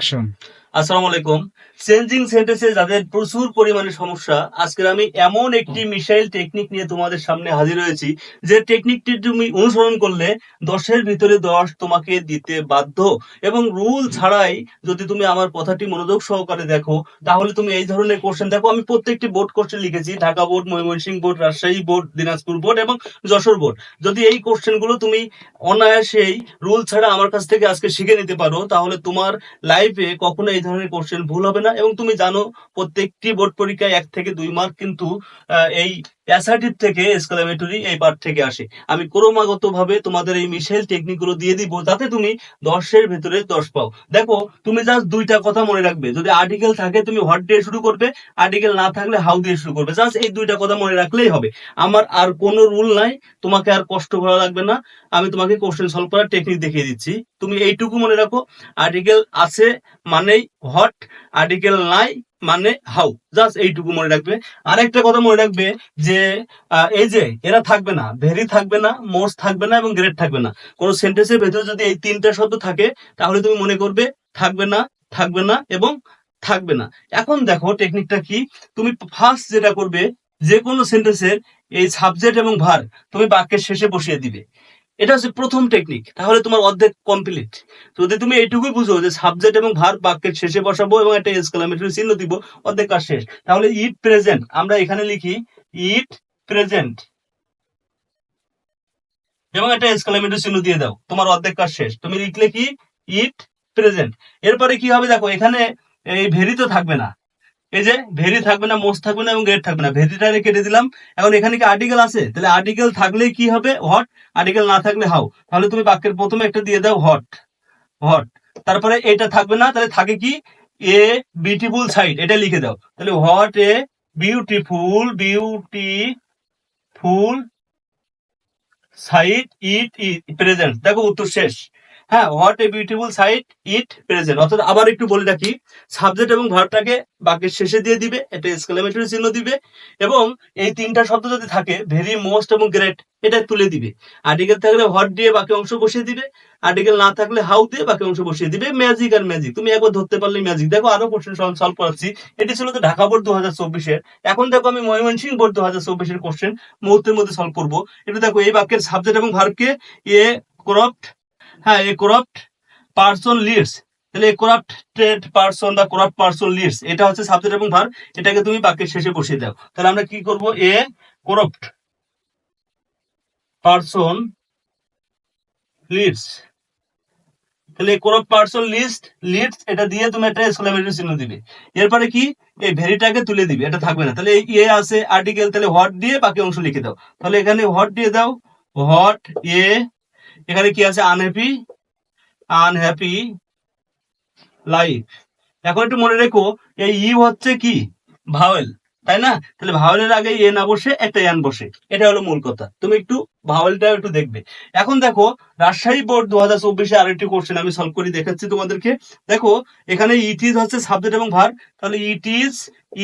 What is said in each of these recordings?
Schön. আসসালামু আলাইকুম। চেঞ্জিং সেন্টেন্সে যাদের প্রচুর পরিমাণে সমস্যা আজকের আমি এমন একটি মিসাইল টেকনিক নিয়ে তোমাদের সামনে হাজির হয়েছি। যে টেকনিকটি তুমি অনুসরণ করলে দশের ভিতরে দশ তোমাকে দিতে বাধ্য। এবং রুল ছাড়াই যদি তুমি আমার কথাটি মনোযোগ সহকারে দেখো তাহলে তুমি এই ধরনের কোশ্চেন দেখো আমি প্রত্যেকটি বোর্ড কোশ্চেন লিখেছি Dhaka board Mymensingh board Rajshahi board Dinajpur board এবং যশোর বোর্ড যদি এই কোশ্চেনগুলো তুমি অনায়াসেই রুল ছাড়া আমার কাছ থেকে আজকে শিখে নিতে পারো তাহলে তোমার লাইফে কখনো এই ধরনের কোশ্চেন ভুল হবে না এবং তুমি জানো প্রত্যেকটি বোর্ড পরীক্ষায় এক থেকে দুই মার্ক কিন্তু এই অ্যাসার্টিভ থেকে এসকালেমেটরি এই পার্ট থেকে আসে। আমি ক্রমাগত ভাবে তোমাদের এই মিসাইল টেকনিকগুলো দিয়ে দিব, যাতে তুমি দশের ভেতরে দশ পাও। দেখো, তুমি জাস্ট দুইটা কথা মনে রাখবে। যদি আর্টিকেল থাকে, তুমি হট দিয়ে শুরু করবে আর্টিকেল না থাকলে হাউ দিয়ে শুরু করবে। জাস্ট এই দুইটা কথা মনে রাখলেই হবে। আমার আর কোনো রুল নাই, তোমাকে আর কষ্ট করা লাগবে না। আমি তোমাকে কোশ্চেন সলভ করার টেকনিক দেখিয়ে দিচ্ছি। তুমি এইটুকু মনে রাখো আর্টিকেল আছে মানেই হট আর্টিকেল নাই মানে হাউ জাস্ট এইটুকু মনে রাখবে। আরেকটা কথা মনে রাখবে যে এই যে, এরা থাকবে না ভেরি থাকবে না মোস্ট থাকবে না এবং গ্রেট থাকবে না। কোন সেন্টেন্সের ভেতরে যদি এই তিনটা শব্দ থাকে, তাহলে তুমি মনে করবে থাকবে না থাকবে না এবং থাকবে না। এখন দেখো টেকনিকটা কি? তুমি ফার্স্ট যেটা করবে যে কোনো সেন্টেন্সের এই সাবজেক্ট এবং ভার তুমি বাক্যের শেষে বসিয়ে দিবে। এটা হচ্ছে প্রথম টেকনিক তাহলে তোমার অর্ধেক কমপ্লিট যদি তুমি এইটুকুই বুঝো যে সাবজেক্ট এবং ভার বাক্যের শেষে বসাবো এবং একটা এসকালামেটরি চিহ্ন দিব, অর্ধেক কাজ শেষ। তাহলে ইট প্রেজেন্ট আমরা এখানে লিখি ইট প্রেজেন্ট এবং একটা এসকালামেটরি চিহ্ন দিয়ে দাও, তোমার অর্ধেক কাজ শেষ। তুমি লিখলে কি? ইট প্রেজেন্ট এরপরে কি হবে দেখো, এখানে এই ভেরি তো থাকবে না। এই যে ভেরি থাকবে না মোস্ট থাকবে না এবং গেট থাকবে না। ভেরিটা কেটে দিলাম। এখন এখানে কি আর্টিকেল আছে? তাহলে আর্টিকেল থাকলে কি হবে? হট আর্টিকেল না থাকলে হাউ তাহলে তুমি বাক্যের প্রথমে একটা দিয়ে দাও হট হট তারপরে এটা থাকবে না, তাহলে থাকে কি? এ বিউটিফুল সাইট এটা লিখে দাও। তাহলে what a beautiful beauty full sight it present দেখো উত্তর শেষ। হ্যাঁ what a beautiful sight it present অর্থাৎ আবার একটু বলে রাখি সাবজেক্ট এবং ভার্বটাকে বাক্যের শেষে দিয়ে দিবে এটা এক্সক্লেমেটরি চিহ্ন দিবে, এবং এই তিনটা শব্দ যদি থাকে ভেরি মোস্ট এবং গ্রেট এটা তুলে দিবে। আর্টিকেল থাকলে হোয়াট দিয়ে বাকি অংশ বসিয়ে দিবে আর্টিকেল না থাকলে হাউ দিয়ে বাকি অংশ বসিয়ে দিবে ম্যাজিক আর ম্যাজিক তুমি একবার ধরতে পারলে ম্যাজিক দেখো আরও কোশ্চেন সলভ করাচ্ছি। এটি ছিল তো ঢাকা বোর্ড দু হাজার চব্বিশের। এখন দেখো আমি ময়মনসিংহ বোর্ড দু হাজার চব্বিশের কোশ্চেন মুহূর্তের মধ্যে সলভ করব। এটা দেখো এই বাক্যের সাবজেক্ট এবং ভার্বকে এ করপ্ট হ্যাঁ এ করপ্ট পার্সন লিডস তাহলে এ ট্রেড পার্সন বা করাপ্ট পার্সন লিডস এটা হচ্ছে সাবজেক্ট এবং ভার্ব এটাকে তুমি বাক্যের শেষে বসিয়ে দাও। তাহলে আমরা কি করব? এ করপ্ট পার্সন লিডস তাহলে করপ্ট পার্সন লিস্ট লিডস এটা দিয়ে তুমি একটা এক্সক্লেমেটরি চিহ্ন দিবে। এরপরে কি? এই ভেরিটাকে তুলে দিবে, এটা থাকবে না। তাহলে এই এ আছে আর্টিকেল তাহলে হোয়াট দিয়ে বাকি অংশ লিখে দাও। তাহলে এখানে হোয়াট দিয়ে দাও? হোয়াট এ এখানে কি আছে? আনহ্যাপি আনহ্যাপি লাইফ এখন একটু মনে রেখো, এই ইউ হচ্ছে কি? ভাওয়েল। তাই না? তাহলে ভাওয়েলের আগে এ না বসে, একটা এন বসে। এটা হলো মূল কথা। তুমি একটু ভাওয়েলটা একটু দেখবে। এখন দেখো, রাজশাহী বোর্ড দু হাজার চব্বিশে আরেকটি কোশ্চেন আমি সলভ করে দেখাচ্ছি তোমাদেরকে। দেখো, এখানে ইট ইজ হচ্ছে সাবজেক্ট এবং ভার তাহলে ইট ইজ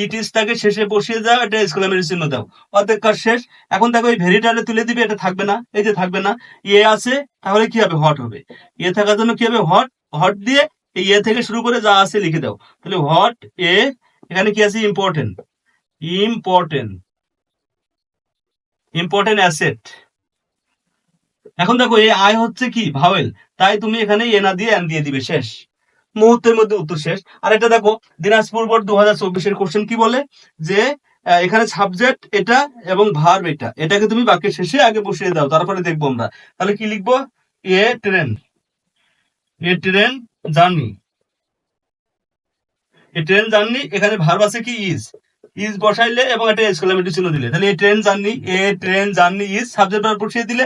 ইট ইজটাকে শেষে বসিয়ে দাও, এটা এক্সক্লেমেটরি চিহ্ন দাও। অর্ধেক কাজ শেষ। এখন দেখো, এই ভেরিটারে তুলে দিবে, এটা থাকবে না। এই যে থাকবে না। এ আছে, তাহলে কি হবে? হট হবে। এ থাকার জন্য কি হবে? হট হট দিয়ে এ থেকে শুরু করে যা আছে লিখে দাও। তাহলে হট এ, এখানে কি আছে? ইম্পর্টেন্ট ইম্পর্টেন্ট ইম্পর্টেন্ট অ্যাসেট এখন দেখো, এই আয় হচ্ছে কি? ভাওয়েল তাই তুমি এখানে এ না দিয়ে এন দিয়ে দিবে, শেষ। মুহূর্তের মধ্যে উত্তর শেষ। আর এটা দেখো, দিনাজপুর বোর্ড দু হাজার চব্বিশের কোশ্চেন কি বলে? যে এখানে সাবজেক্ট এটা এবং ভার্ব এটা। এটাকে তুমি বাক্যের শেষে আগে বসিয়ে দাও, তারপরে দেখব আমরা। তাহলে কি লিখব? A train a train journey এই ট্রেন জার্নি এখানে ভার্ব আছে কি? ইজ ইজ বসাইলে এবং একটা এক্সক্লেমেটরি চিহ্ন দিলে। তাহলে এই train journey a train journey is subject verb বসিয়ে দিলে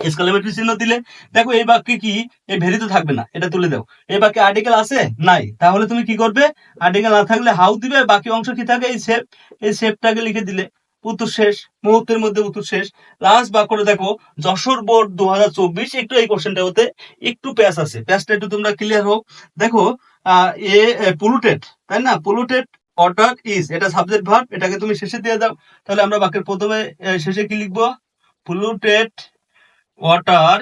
এক্সক্লেমেটরি চিহ্ন দিলে। দেখো এই বাক্যে কি? এই ভেরি তো থাকবে না, এটা তুলে দাও। এই বাক্যে আর্টিকেল আছে? নাই। তাহলে তুমি কি করবে? আর্টিকেল না থাকলে হাউ দিবে? বাকি অংশ কি থাকে? এই শেপ এই শেপটাকে লিখে দিলে। উত্তর শেষ, মুহূর্তের মধ্যে উত্তর শেষ। লাস্ট বাক্যটা দেখো, যশোর বোর্ড দু হাজার চব্বিশ, একটু এই কোশ্চেনটা হতে একটু প্যাচ আছে। প্যাচটা একটু তোমরা ক্লিয়ার হোক। দেখো এ পলুটেড তাই না? পলুটেড ওয়াটার ইজ এটা সাবজেক্ট ভার্ব এটাকে তুমি শেষে দিয়ে দাও। তাহলে আমরা বাক্যের প্রথমে শেষে কি লিখব? পলুটেড ওয়াটার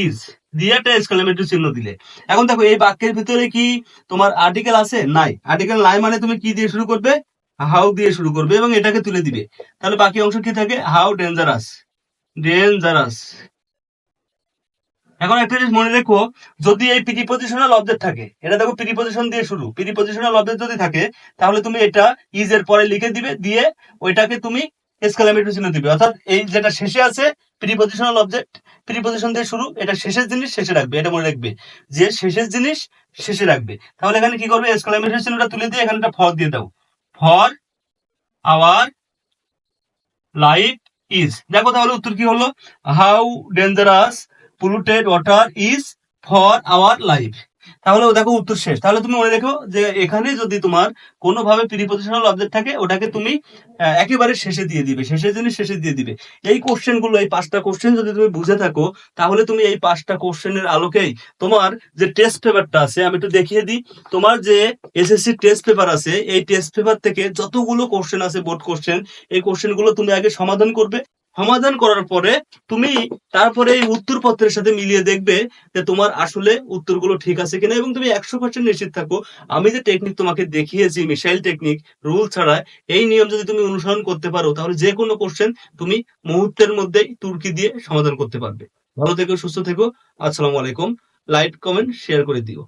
ইজ দিয়ে একটা এক্সক্লামেটরি চিহ্ন দিলে। এখন দেখো, এই বাক্যের ভিতরে কি তোমার আর্টিকেল আছে? নাই। আর্টিকেল নাই মানে তুমি কি দিয়ে শুরু করবে? হাউ দিয়ে শুরু করবে এবং এটাকে তুলে দিবে। তাহলে বাকি অংশ কি থাকে? হাউ ডেঞ্জারাস ডেঞ্জারাস এখন একটা জিনিস মনে রেখো, যদি এই প্রিপোজিশনাল অবজেক্ট থাকে, এটা দেখো প্রিপোজিশন দিয়ে শুরু প্রিপোজিশনাল অবজেক্ট যদি থাকে, তাহলে তুমি এটা ইজ এর পরে লিখে দিবে, দিয়ে ওইটাকে তুমি এক্সক্লামেটরি চিহ্ন দিবে, অর্থাৎ এই যেটা শেষে আছে প্রিপোজিশনাল অবজেক্ট প্রিপোজিশন দিয়ে শুরু, এটা শেষের জিনিস শেষে রাখবে, এটা মনে রাখবে, যে শেষের জিনিস শেষে রাখবে, তাহলে এখানে কি করবে এক্সক্লামেটরি চিহ্নটা তুলে দিয়ে এখানে একটা ফর দিয়ে দাও ফর আওয়ার লাইফ ইজ দেখো তাহলে উত্তর কি হলো how dangerous polluted water is for our life তাহলে দেখো উত্তর শেষ। তাহলে তুমি মনে রেখো যে এখানে যদি তোমার কোনোভাবে প্রিপোজিশনাল অবজেক্ট থাকে, ওটাকে তুমি একেবারে শেষে দিয়ে দিবে। শেষের জিনিস শেষে দিয়ে দিবে। এই কোশ্চেনগুলো, এই পাঁচটা কোশ্চেন যদি তুমি বুঝে থাকো, তাহলে তুমি এই পাঁচটা কোশ্চেনের আলোকেই তোমার যে টেস্ট পেপারটা আছে, আমি একটু দেখিয়ে দিই। তোমার যে এসএসসি টেস্ট পেপার আছে, এই টেস্ট পেপার থেকে যতগুলো কোশ্চেন আছে বোর্ড কোশ্চেন এই কোশ্চেনগুলো তুমি আগে সমাধান করবে। সমাধান করার পরে তুমি তারপরে এই উত্তরপত্রের সাথে মিলিয়ে দেখবে যে তোমার আসলে উত্তরগুলো ঠিক আছে কিনা এবং তুমি একশো পার্সেন্ট নিশ্চিত থাকো। আমি যে টেকনিক তোমাকে দেখিয়েছি মিসাইল টেকনিক রুল ছাড়া, এই নিয়ম যদি তুমি অনুসরণ করতে পারো, তাহলে যে কোনো কোশ্চেন তুমি মুহূর্তের মধ্যেই তুর্কি দিয়ে সমাধান করতে পারবে। ভালো থেকো, সুস্থ থেকো। আসসালামু আলাইকুম। লাইক কমেন্ট শেয়ার করে দিও।